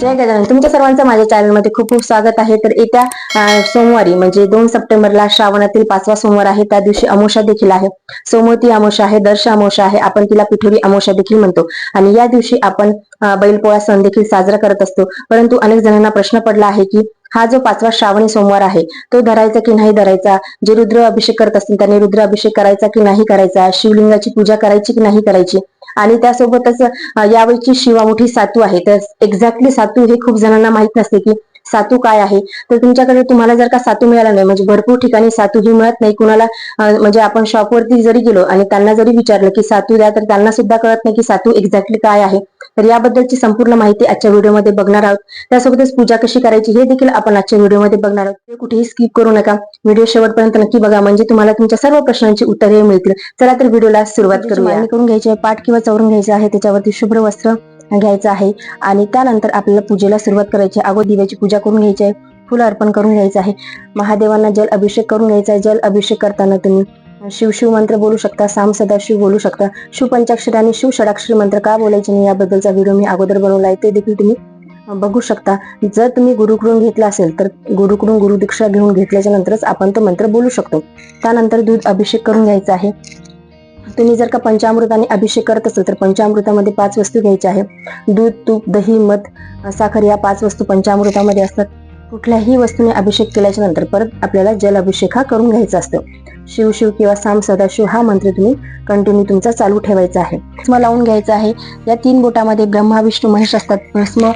जय गजानन. तुमच्या सर्वांचं माझ्या चॅनलमध्ये खूप खूप स्वागत आहे. तर येत्या सोमवारी म्हणजे दोन सप्टेंबरला श्रावणातील पाचवा सोमवार आहे. त्या दिवशी अमोषा देखील आहे. सोमवती अमोषा आहे दर्श अमोषा आहे. आपण तिला पिठोरी अमोषा देखील म्हणतो. आणि या दिवशी आपण बैलपोळा सण देखील साजरा करत असतो. परंतु अनेक जणांना प्रश्न पडला आहे की हा जो पाचवा श्रावणी सोमवार आहे तो धरायचा की नाही धरायचा? जे रुद्र अभिषेक करत असतील त्यांनी रुद्र अभिषेक करायचा की नाही करायचा? शिवलिंगाची पूजा करायची की नाही करायची? आणि त्यासोबतच अ, शिवा मोठी सातू आहे. तर एक्झॅक्टली सातू हे खूप जणांना माहीत नसते की सातू काय आहे. तर तुमच्याकडे तुम्हाला जर का सातू मिळाला नाही म्हणजे भरपूर ठिकाणी सातू ही मिळत नाही कुणाला म्हणजे आपण शॉपवरती जरी गेलो आणि त्यांना जरी विचारलं की सातू द्या तर त्यांना सुद्धा कळत नाही की सातू एक्झॅक्टली काय आहे. तर याबद्दलची संपूर्ण माहिती आजच्या व्हिडिओमध्ये बघणार आहोत. त्यासोबतच पूजा कशी करायची हे देखील आपण आजच्या व्हिडिओमध्ये बघणार आहोत. कुठेही स्किप करू नका. व्हिडिओ शेवटपर्यंत नक्की बघा. म्हणजे तुम्हाला तुमच्या सर्व प्रश्नांची उत्तरे मिळतील. चला तर व्हिडिओला सुरुवात करूया. मांडणी करून घ्यायची आहे पाठ किंवा चौरून घ्यायचं आहे त्याच्यावरती शुभ्र वस्त्र घ्यायचं आहे. आणि त्यानंतर आपल्याला पूजेला सुरुवात करायची आहे. अगोदर दिव्याची पूजा करून घ्यायची आहे. फुलं अर्पण करून घ्यायचं आहे. महादेवांना जल अभिषेक करून घ्यायचा आहे. जल अभिषेक करताना तुम्ही शिव शिव मंत्र बोलू शकता साम सदाशिव बोलू शकता. शिव पंचाक्षरी आणि शिव षडाक्षरी मंत्र का बोलायचे नाही याबद्दलचा व्हिडिओ मी अगोदर बनवला आहे ते देखील तुम्ही बघू शकता. जर तुम्ही गुरुकडून घेतला असेल तर गुरुकडून गुरुदीक्षा घेऊन घेतल्याच्या नंतरच आपण तो मंत्र बोलू शकतो. त्यानंतर दूध अभिषेक करून घ्यायचा आहे. तुम्ही जर का पंचामृताने अभिषेक करत असाल तर पंचामृतामध्ये पाच वस्तू घ्यायच्या आहे दूध तूप दही मध साखर या पाच वस्तू पंचामृतामध्ये असतात. कुठल्याही वस्तूने अभिषेक केल्याच्यानंतर परत आपल्याला जल अभिषेक हा करून घ्यायचा असतो. शिव शिव किंवा साम सदाशिव हा मंत्र तुम्ही कंटिन्यू तुमचा चालू ठेवायचा आहे. भस्म लावून घ्यायचा आहे. या तीन बोटामध्ये ब्रह्मा विष्णू महेश असतात. भस्म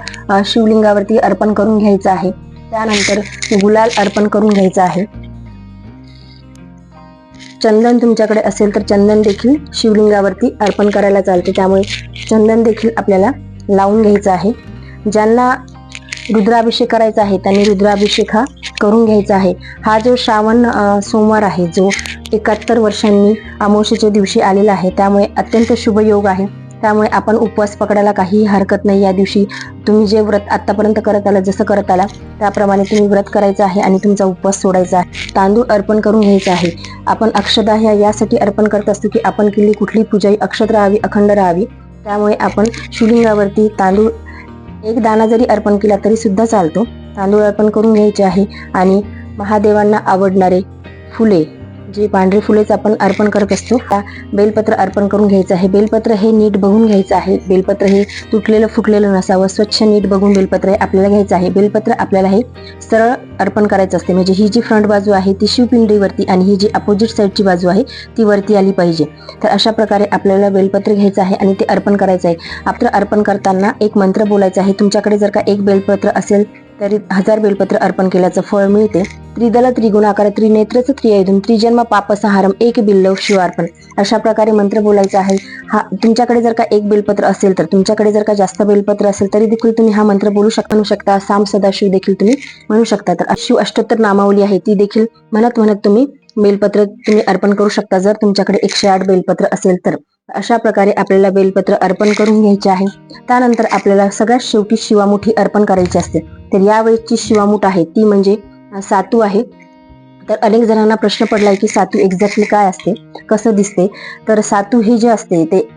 शिवलिंगावरती अर्पण करून घ्यायचं आहे. त्यानंतर गुलाल अर्पण करून घ्यायचं आहे. चंदन तुमच्याकडे असेल तर चंदन देखील शिवलिंगावरती अर्पण करायला चालते. त्यामुळे चंदन देखील आपल्याला लावून घ्यायचं आहे. ज्यांना रुद्राभिषेक करायचा आहे त्यांनी रुद्राभिषेक हा करून घ्यायचा आहे. हा जो श्रावण सोमवार आहे जो एकाहत्तर वर्षांनी अमावस्येच्या दिवशी आलेला आहे त्यामुळे अत्यंत शुभ योग आहे. त्यामुळे आपण उपवास पकडायला काहीही हरकत नाही या दिवशी. तुम्ही जे व्रत आतापर्यंत करत आला जसं करत आला त्याप्रमाणे तुम्ही व्रत करायचं आहे आणि तुमचा उपवास सोडायचा आहे. तांदूळ अर्पण करून घ्यायचा आहे. आपण अक्षदा ह्या यासाठी अर्पण करत असतो की आपण केली कुठली पूजा अक्षत राहावी अखंड राहावी. त्यामुळे आपण शिवलिंगावरती तांदूळ एक दाना जरी अर्पण केला तरी सुद्धा चालतो. तांदूळ अर्पण करून घ्यायचे आहे आणि महादेवांना आवडणारे फुले जे पांढरे फुलेच आपण अर्पण करत असतो त्या बेलपत्र अर्पण करून घ्यायचं आहे. बेलपत्र हे नीट बघून घ्यायचं आहे. बेलपत्र हे तुटलेलं फुटलेलं नसावं. स्वच्छ नीट बघून बेलपत्र हे आपल्याला घ्यायचं आहे. बेलपत्र आपल्याला हे सरळ अर्पण करायचं असते. म्हणजे ही जी फ्रंट बाजू आहे ती शिवपिंडीवरती आणि ही जी अपोजिट साईडची बाजू आहे ती वरती आली पाहिजे. तर अशा प्रकारे आपल्याला बेलपत्र घ्यायचं आहे आणि ते अर्पण करायचं आहे. आपलं अर्पण करताना एक मंत्र बोलायचा आहे. तुमच्याकडे जर का एक बेलपत्र असेल तरी हजार बेलपत्र अर्पण केल्याचं फळ मिळते. त्रिदल त्रिगुणाकार त्रिनेत्रच त्रियधून त्रिजन्म पापसहारम एक बिल्लव शिवार्पण. अशा प्रकारे मंत्र बोलायचा आहे. हा तुमच्याकडे जर का एक बेलपत्र असेल तर तुमच्याकडे जर का जास्त बेलपत्र असेल तरी देखील तुम्ही हा मंत्र बोलू शकता म्हणू शकता. साम सदाशिव देखील तुम्ही म्हणू शकता. तर शिव अष्टोत्तर नामावली आहे. ती देखील म्हणत म्हणत तुम्ही बेलपत्र तुम्ही अर्पण करू शकता. जर तुमच्याकडे एकशे आठ बेलपत्र असेल तर. अशा प्रकारे आपल्याला बेलपत्र अर्पण करून घ्यायचे आहे. त्यानंतर आपल्याला सगळ्यात शेवटी शिवामुठी अर्पण करायची असते. तर यावेळेसची शिवामूठ आहे ती म्हणजे सातू आहे. तर अनेक जणांना प्रश्न पडलाय की सातू एक्झॅक्टली काय असते? कसं दिसते? तर सातू हे जे असते ते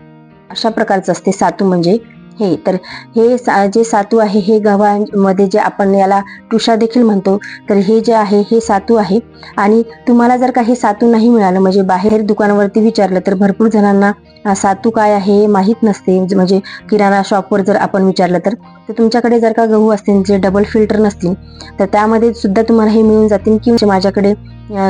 अशा प्रकारचं असते. सातू म्हणजे हे. तर हे सा- जे सातू आहे हे गव्हामध्ये जे आपण याला तुषा देखील म्हणतो तर हे जे आहे हे सातू आहे. आणि तुम्हाला जर का हे सातू नाही मिळालं म्हणजे बाहेर दुकानावरती विचारलं तर भरपूर जणांना सातू काय आहे हे माहीत नसते. म्हणजे, म्हणजे किराणा शॉपवर जर आपण विचारलं तर तर तुमच्याकडे जर का गहू असतील जे डबल फिल्टर नसतील तर त्यामध्ये सुद्धा तुम्हाला हे मिळून जातील. की म्हणजे माझ्याकडे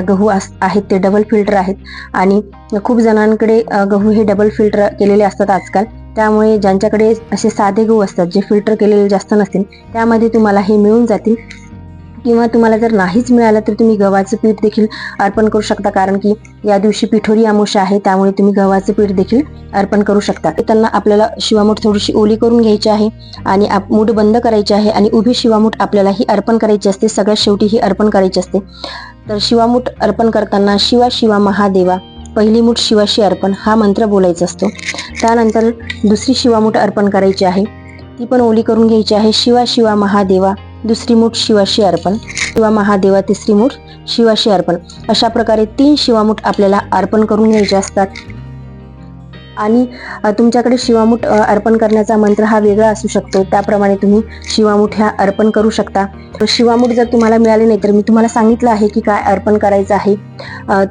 गहू अस- आहेत ते डबल फिल्टर आहेत. आणि खूप जणांकडे गहू हे डबल फिल्टर केलेले असतात आजकाल. त्यामुळे ज्यांच्याकडे असे साधे गहू असतात जे फिल्टर केलेले जास्त नसतील त्यामध्ये तुम्हाला हे मिळून जातील. किंवा तुम्हाला जर नाहीच मिळालं तर तुम्ही गव्हाचं पीठ देखील अर्पण करू शकता. कारण की या दिवशी पिठोरी आमुषा आहे त्यामुळे तुम्ही गव्हाचं पीठ देखील अर्पण करू शकता. त्यांना आपल्याला शिवामूठ थोडीशी ओली करून घ्यायची आहे आणि आप- मूठ बंद करायची आहे आणि उभी शिवामूठ आपल्याला ही अर्पण करायची असते. सगळ्यात शेवटी ही अर्पण करायची असते. तर शिवामूठ अर्पण करताना शिवा शिवा महादेवा. पहिली मूठ शिवाशी अर्पण हा मंत्र बोलायचा असतो. त्यानंतर दुसरी शिवामूठ अर्पण करायची आहे. ती पण ओली करून घ्यायची आहे. शिवा शिवा महादेवा दुसरी मूठ शिवाशी अर्पण. शिवा महादेवा तिसरी मूठ शिवाशी अर्पण. अशा प्रकारे तीन शिवामूठ आपल्याला अर्पण करून घ्यायचे असतात. आणि तुमच्याकडे शिवामूठ अर्पण करण्याचा मंत्र हा वेगळा असू शकतो. त्याप्रमाणे तुम्ही शिवामूठ ह्या अर्पण करू शकता. शिवामूठ जर तुम्हाला मिळाले नाही तर मी तुम्हाला सांगितलं आहे की काय अर्पण करायचं आहे.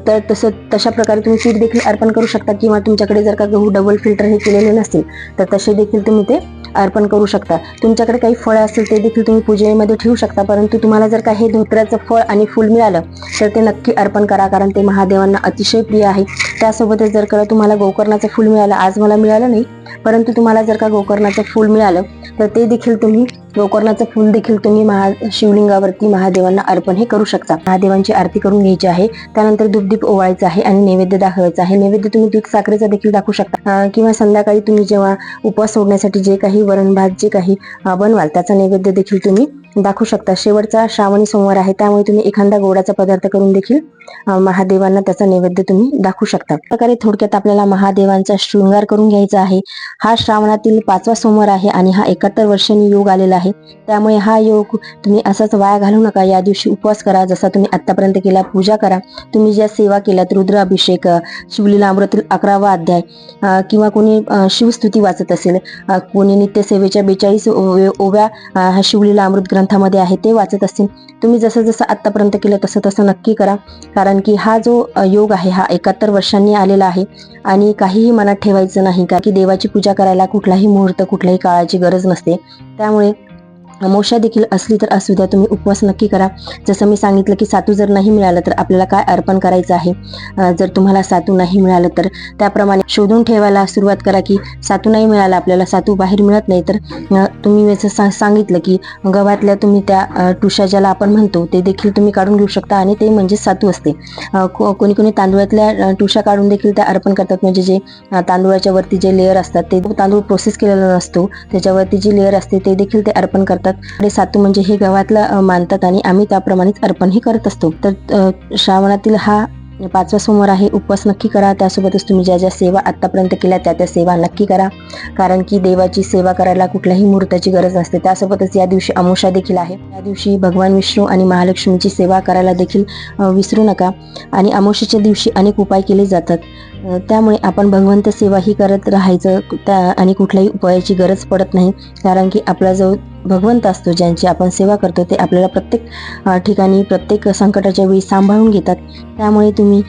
तर तसं तशा प्रकारे तुम्ही पीठ देखील अर्पण करू शकता किंवा तुमच्याकडे जर का गहू डबल फिल्टर हे केलेले नसतील तर तसे देखील तुम्ही ते अर्पण करू शकता. तुमच्याकडे काही फळं असतील ते देखील तुम्ही पूजेमध्ये ठेवू शकता. परंतु तुम्हाला जर काही हे धोत्र्याचं फळ आणि फुल मिळालं तर ते नक्की अर्पण करा. कारण ते महादेवांना अतिशय प्रिय आहे. त्यासोबतच जर का तुम्हाला गोकर्णाचं फुल मिळालं आज मला मिळालं नाही. परंतु तुम्हाला जर का गोकर्णाचं फूल मिळालं तर ते देखील तुम्ही गोकर्णाचं फुल देखील तुम्ही महा शिवलिंगावरती महादेवांना अर्पण हे करू शकता. महादेवांची आरती करून घ्यायची आहे. त्यानंतर दुपदीप ओवाळायचं आहे आणि नैवेद्य दाखवायचं आहे. नैवेद्य तुम्ही दूध साखरेचा देखील दाखवू शकता. किंवा संध्याकाळी तुम्ही जेव्हा उपवास सोडण्यासाठी जे काही वरण भात जे काही बनवाल त्याचा नैवेद्य देखील तुम्ही दाखवू शकता. शेवटचा श्रावणी सोमवार आहे. त्यामुळे तुम्ही एखादा गोडाचा पदार्थ करून देखील महादेवांना त्याचा नैवेद्य तुम्ही दाखवू शकता. प्रकारे थोडक्यात आपल्याला महादेवांचा शृंगार करून घ्यायचा आहे. हा श्रावणातील पाचवा सोमवार आहे आणि हा एकाहत्तर वर्षांनी योग आलेला आहे. त्यामुळे हा योग तुम्ही असाच वाया घालू नका. या दिवशी उपवास करा. जसा तुम्ही आतापर्यंत केला पूजा करा. तुम्ही ज्या सेवा केल्यात रुद्र अभिषेक शिवलीला अकरावा अध्याय किंवा कोणी शिवस्तुती वाचत असेल कोणी नित्यसेवेच्या बेचाळीस ओव्या हा शिवलीला अमृत ग्रंथामध्ये आहे ते वाचत असतील. तुम्ही जसं जसं आत्तापर्यंत केलं तसं तसं नक्की करा. कारण की हा जो योग आहे हा एकाहत्तर वर्षांनी आलेला आहे. आणि काहीही मनात ठेवायचं नाही का की देवाची पूजा करायला कुठलाही मुहूर्त कुठल्याही काळाची गरज नसते. त्यामुळे अमावस्या देखील असली तर असू द्या तुम्ही उपवास नक्की करा. जसं मी सांगितलं की सातू जर नाही मिळालं तर आपल्याला काय अर्पण करायचं आहे? जर तुम्हाला सातू नाही मिळालं तर त्याप्रमाणे शोधून ठेवायला सुरुवात करा की सातू नाही मिळालं आपल्याला सातू बाहेर मिळत नाही. तर तुम्ही जसं सा- सांगितलं की गव्हातल्या तुम्ही त्या टुशा ज्याला आपण म्हणतो ते देखील तुम्ही काढून घेऊ शकता आणि ते म्हणजे सातू असते. को- कोणी कोणी तांदूळातल्या टुशा काढून देखील त्या अर्पण करतात. म्हणजे जे अ, तांदूळाच्या वरती जे लेअर असतात ते तांदूळ प्रोसेस केलेला नसतो. त्याच्यावरती जी लेअर असते ते देखील ते अर्पण करतात. आणि सातू म्हणजे हे गावातला मानतात आणि आम्ही त्याप्रमाणेच अर्पणही करत असतो. तर श्रावणातील हा पाचवा सोमवार आहे. उपवास नक्की करा. त्यासोबतच तुम्ही ज्या ज्या सेवा आतापर्यंत केल्या त्या त्या सेवा नक्की करा. कारण की देवाची सेवा करायला कुठल्याही मुहूर्ताची गरज नसते. त्यासोबतच या दिवशी अमोषा देखील आहे. त्या दिवशी भगवान विष्णू आणि महालक्ष्मीची सेवा करायला देखील विसरू नका. आणि अमावस्येच्या दिवशी अनेक उपाय केले जातात. त्यामुळे आपण भगवंत सेवा ही करत राहायचं त्या आणि कुठल्याही उपायाची गरज पडत नाही. कारण की आपला जो भगवंत असतो ज्यांची आपण सेवा करतो ते आपल्याला प्रत्येक ठिकाणी प्रत्येक संकटाच्या वेळी सांभाळून घेतात. त्यामुळे तुम्ही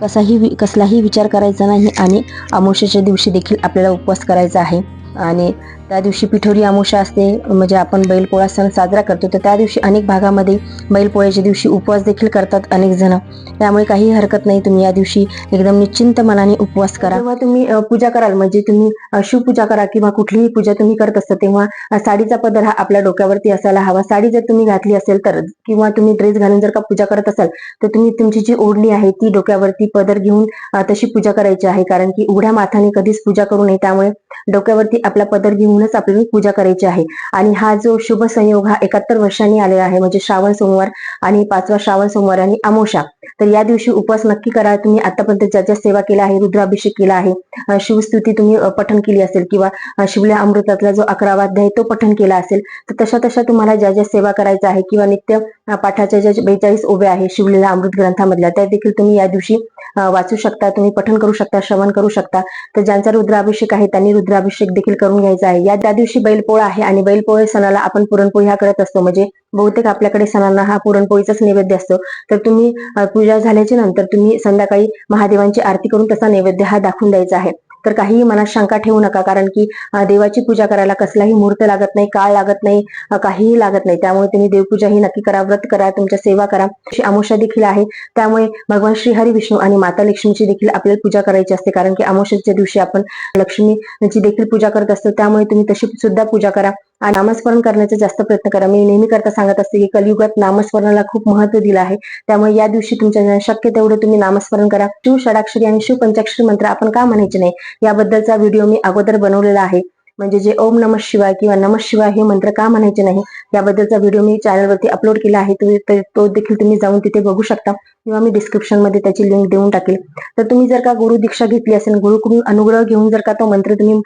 कसाही वि- कसलाही विचार करायचा नाही आणि अमावस्येच्या दिवशी देखील आपल्याला उपवास करायचा आहे. आणि त्या दिवशी पिठोरी अमावस्या असते. म्हणजे आपण बैलपोळा सण साजरा करतो. तर त्या दिवशी अनेक भागामध्ये बैलपोळ्याच्या दिवशी उपवास देखील करतात अनेक जण. त्यामुळे काही हरकत नाही. तुम्ही या दिवशी एकदम निश्चिंत मनाने उपवास करा. तेव्हा तुम्ही पूजा कराल म्हणजे तुम्ही शिवपूजा करा किंवा कुठलीही पूजा तुम्ही करत असता तेव्हा साडीचा पदर हा आपल्या डोक्यावरती असायला हवा. साडी जर तुम्ही घातली असेल तर किंवा तुम्ही ड्रेस घालून जर का पूजा करत असाल तर तुम्ही तुमची जी ओढणी आहे ती डोक्यावरती पदर घेऊन तशी पूजा करायची आहे. कारण की उघड्या माथाने कधीच पूजा करू नये. त्यामुळे डोक्यावरती आपला पदर घेऊन घेऊनच आपल्याला पूजा करायची आहे. आणि हा जो शुभ संयोग हा एकाहत्तर वर्षांनी आलेला आहे म्हणजे श्रावण सोमवार आणि पाचवा श्रावण सोमवार आणि अमोषा तर या दिवशी उपवास नक्की करा. तुम्ही आतापर्यंत ज्या ज्या सेवा केल्या आहे रुद्राभिषेक केला आहे शिवस्तुती तुम्ही पठण केली असेल किंवा शिवल्या अमृतातला जो अकरावा अध्याय तो पठण केला असेल तर तशा तशा तुम्हाला ज्या ज्या सेवा करायच्या आहे किंवा नित्य पाठाच्या ज्या बेचाळीस उभ्या आहे शिवलेल्या अमृत ग्रंथामधल्या त्या देखील तुम्ही या दिवशी वाचू शकता तुम्ही पठण करू शकता श्रवण करू शकता. तर ज्यांचा रुद्राभिषेक आहे त्यांनी रुद्राभिषेक देखील करून घ्यायचा आहे. या त्या दिवशी बैलपोळा आहे आणि बैलपोळे सणाला आपण पुरणपोळी हा करत असतो. म्हणजे बहुतेक आपल्याकडे सणांना हा पुरणपोळीचाच नैवेद्य असतो. तर तुम्ही पूजा झाल्याच्यानंतर तुम्ही संध्याकाळी महादेवांची आरती करून तसा नैवेद्य हा दाखवून द्यायचा आहे. तर काहीही मनात शंका ठेवू नका कारण की देवाची पूजा करायला कसलाही मुहूर्त लागत नाही काळ लागत नाही काहीही लागत नाही. त्यामुळे तुम्ही देवपूजा ही नक्की करा व्रत करा तुमच्या सेवा करा. अशी अमावस्या देखील आहे. त्यामुळे भगवान श्री हरी विष्णू आणि माता लक्ष्मीची देखील आपल्याला पूजा करायची असते कारण की अमावस्येच्या दिवशी आपण लक्ष्मीची देखील पूजा करत असतो. त्यामुळे तुम्ही तशी सुद्धा पूजा करा. आणि नामस्मरण करण्याचा जास्त प्रयत्न करा. मी नेहमी करता सांगत असते की कलियुगात नामस्मरणाला खूप महत्त्व दिलं आहे. त्यामुळे या दिवशी तुमच्या शक्य तेवढं तुम्ही नामस्मरण करा. शिव षडाक्षरी आणि शिव पंचाक्षरी मंत्र आपण का म्हणायचे नाही? याबद्दलचा व्हिडिओ मी अगोदर बनवलेला आहे. म्हणजे जे ओम नम शिवाय किंवा नम शिवाय हे मंत्र का म्हणायचे नाही याबद्दलचा व्हिडिओ मी चॅनलवरती अपलोड केला आहे तुम्ही तो देखील तुम्ही जाऊन तिथे बघू शकता. किंवा मी डिस्क्रिप्शनमध्ये त्याची लिंक देऊन टाकेल. तर तुम्ही जर का गुरु दीक्षा घेतली असेल गुरुकडून अनुग्रह घेऊन जर का तो मंत्र तुम्ही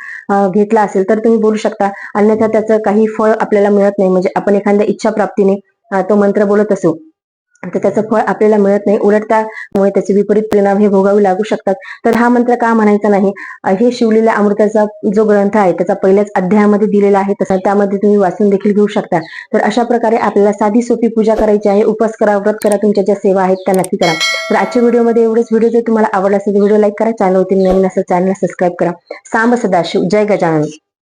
घेतला असेल तर तुम्ही बोलू शकता. अन्यथा त्याचं काही फळ आपल्याला मिळत नाही. म्हणजे आपण एखाद्या इच्छा प्राप्तीने तो मंत्र बोलत असू. तर त्याचं फळ आपल्याला मिळत नाही. उलट त्यामुळे त्याचे विपरीत परिणाम हे भोगावे लागू शकतात. तर हा मंत्र का म्हणायचा नाही? हे शिवलेल्या अमृताचा जो ग्रंथ आहे त्याचा पहिल्याच अध्यायामध्ये दिलेला आहे तसा त्यामध्ये तुम्ही वाचून देखील घेऊ शकता. तर अशा प्रकारे आपल्याला साधी सोपी पूजा करायची आहे. उपास करा व्रत करा तुमच्या ज्या सेवा आहेत त्या नक्की करा. तर आजच्या व्हिडिओमध्ये एवढेच. व्हिडिओ जर तुम्हाला आवडला असेल तर व्हिडिओ लाईक करा चॅनलवरती नवीन असेल चॅनल सबस्क्राईब करा. सांब सदाशिव. जय गजानन.